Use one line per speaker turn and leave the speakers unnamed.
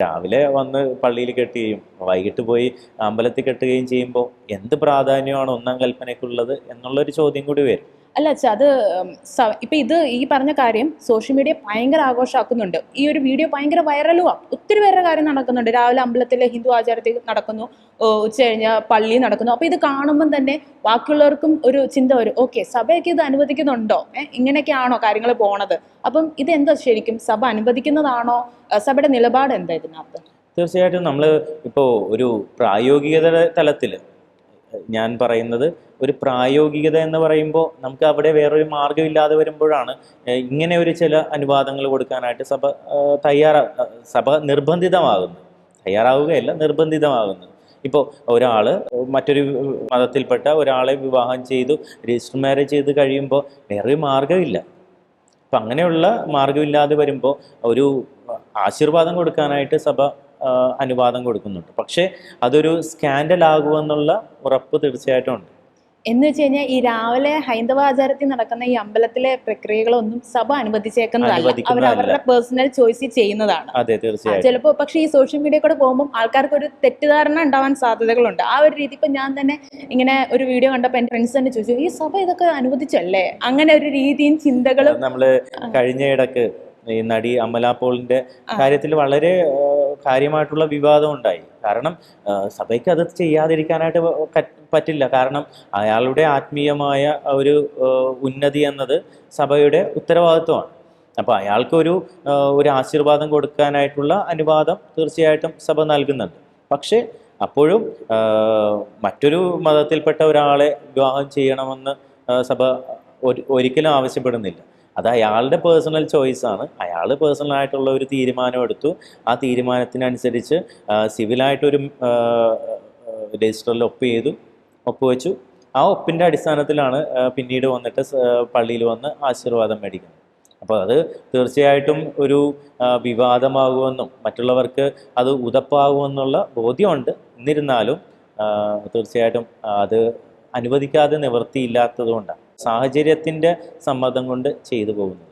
രാവിലെ വന്ന് പള്ളിയിൽ കെട്ടുകയും വൈകിട്ട് പോയി അമ്പലത്തിൽ കെട്ടുകയും ചെയ്യുമ്പോൾ എന്ത് പ്രാധാന്യമാണ് ഒന്നാം കൽപ്പനയ്ക്കുള്ളത് എന്നുള്ളൊരു ചോദ്യം കൂടി വരും.
അല്ല അച്ഛാ അത് ഇപ്പം ഇത് ഈ പറഞ്ഞ കാര്യം സോഷ്യൽ മീഡിയ ഭയങ്കര ആഘോഷമാക്കുന്നുണ്ട്. ഈ ഒരു വീഡിയോ ഭയങ്കര വൈറലുമാ ഒത്തിരി പേരുടെ കാര്യം നടക്കുന്നുണ്ട്. രാവിലെ അമ്പലത്തിലെ ഹിന്ദു ആചാരത്തിൽ നടക്കുന്നു ഉച്ച കഴിഞ്ഞാൽ പള്ളി നടക്കുന്നു. അപ്പൊ ഇത് കാണുമ്പം തന്നെ ബാക്കിയുള്ളവർക്കും ഒരു ചിന്ത വരും. ഓക്കെ സഭയൊക്കെ ഇത് അനുവദിക്കുന്നുണ്ടോ? ഏഹ് ഇങ്ങനെയൊക്കെയാണോ കാര്യങ്ങൾ പോണത്? അപ്പം ഇത് എന്താ ശരിക്കും? സഭ അനുവദിക്കുന്നതാണോ? സഭയുടെ നിലപാട് എന്താ ഇതിനകത്ത്?
തീർച്ചയായിട്ടും നമ്മൾ ഇപ്പോൾ ഒരു പ്രായോഗികത തലത്തിൽ ഞാൻ പറയുന്നത് ഒരു പ്രായോഗികത എന്ന് പറയുമ്പോൾ നമുക്ക് അവിടെ വേറൊരു മാർഗമില്ലാതെ വരുമ്പോഴാണ് ഇങ്ങനെ ഒരു ചില അനുവാദങ്ങൾ കൊടുക്കാനായിട്ട് സഭ തയ്യാറാ സഭ നിർബന്ധിതമാകുന്നത്. തയ്യാറാവുകയല്ല നിർബന്ധിതമാകുന്നത്. ഇപ്പോൾ ഒരാൾ മറ്റൊരു മതത്തിൽപ്പെട്ട ഒരാളെ വിവാഹം ചെയ്തു രജിസ്റ്റർ മാരേജ് ചെയ്ത് കഴിയുമ്പോൾ വേറൊരു മാർഗമില്ല. അപ്പം അങ്ങനെയുള്ള മാർഗമില്ലാതെ വരുമ്പോൾ ഒരു ആശീർവാദം കൊടുക്കാനായിട്ട് സഭ അനുവാദം കൊടുക്കുന്നുണ്ട്. പക്ഷേ അതൊരു സ്കാൻഡൽ ആകുമെന്നുള്ള ഉറപ്പ് തീർച്ചയായിട്ടും ഉണ്ട്.
എന്ന് വെച്ച് കഴിഞ്ഞാൽ ഈ രാവിലെ ഹൈന്ദവ ആചാരത്തിൽ നടക്കുന്ന ഈ അമ്പലത്തിലെ പ്രക്രിയകളൊന്നും സഭ അനുവദിച്ചേക്കുന്നതല്ല. അവർ അവരുടെ പേഴ്സണൽ ചോയ്സിൽ ചെയ്യുന്നതാണ്.
അതെ
ചിലപ്പോൾ പക്ഷേ ഈ സോഷ്യൽ മീഡിയ കൂടെ പോകുമ്പോൾ ആൾക്കാർക്ക് ഒരു തെറ്റിദ്ധാരണ ഉണ്ടാവാൻ സാധ്യതകളുണ്ട്. ആ ഒരു രീതി ഇപ്പം ഞാൻ തന്നെ ഇങ്ങനെ ഒരു വീഡിയോ കണ്ടപ്പോൾ എന്റെ ഫ്രണ്ട്സ് തന്നെ ചോദിച്ചു ഈ സഭ ഇതൊക്കെ അനുവദിച്ചല്ലേ? അങ്ങനെ ഒരു രീതിയും ചിന്തകളും
നമ്മൾ കഴിഞ്ഞ ഇടയ്ക്ക് ഈ നടി അമല പോളിന്റെ കാര്യത്തിൽ വളരെ കാര്യമായിട്ടുള്ള വിവാദം ഉണ്ടായി. കാരണം സഭയ്ക്ക് അത് ചെയ്യാതിരിക്കാനായിട്ട് പറ്റില്ല. കാരണം അയാളുടെ ആത്മീയമായ ഒരു ഉന്നതി എന്നത് സഭയുടെ ഉത്തരവാദിത്വമാണ്. അപ്പോൾ അയാൾക്കൊരു ഒരു ആശീർവാദം കൊടുക്കാനായിട്ടുള്ള അനുവാദം തീർച്ചയായിട്ടും സഭ നൽകുന്നുണ്ട്. പക്ഷേ അപ്പോഴും മറ്റൊരു മതത്തിൽപ്പെട്ട ഒരാളെ വിവാഹം ചെയ്യണമെന്ന് സഭ ഒരിക്കലും ആവശ്യപ്പെടുന്നില്ല. അത് അയാളുടെ പേഴ്സണൽ ചോയ്സാണ് അയാൾ പേഴ്സണൽ ആയിട്ടുള്ള ഒരു തീരുമാനം എടുത്തു. ആ തീരുമാനത്തിനനുസരിച്ച് സിവിലായിട്ടൊരു രജിസ്റ്ററിൽ ഒപ്പ് ചെയ്തു ഒപ്പുവെച്ചു ആ ഒപ്പിന്റെ അടിസ്ഥാനത്തിലാണ് പിന്നീട് വന്നിട്ട് പള്ളിയിൽ വന്ന് ആശീർവാദം മേടിക്കുന്നത്. അപ്പോൾ അത് തീർച്ചയായിട്ടും ഒരു വിവാദമാകുമെന്നും മറ്റുള്ളവർക്ക് അത് ഉതപ്പാകുമെന്നുള്ള ബോധ്യമുണ്ട്. എന്നിരുന്നാലും തീർച്ചയായിട്ടും അത് അനുവദിക്കാതെ നിവൃത്തിയില്ലാത്തതുകൊണ്ടാണ്. സാഹചര്യത്തിന്റെ സമ്മതം കൊണ്ട് ചെയ്തു പോകുന്നത്.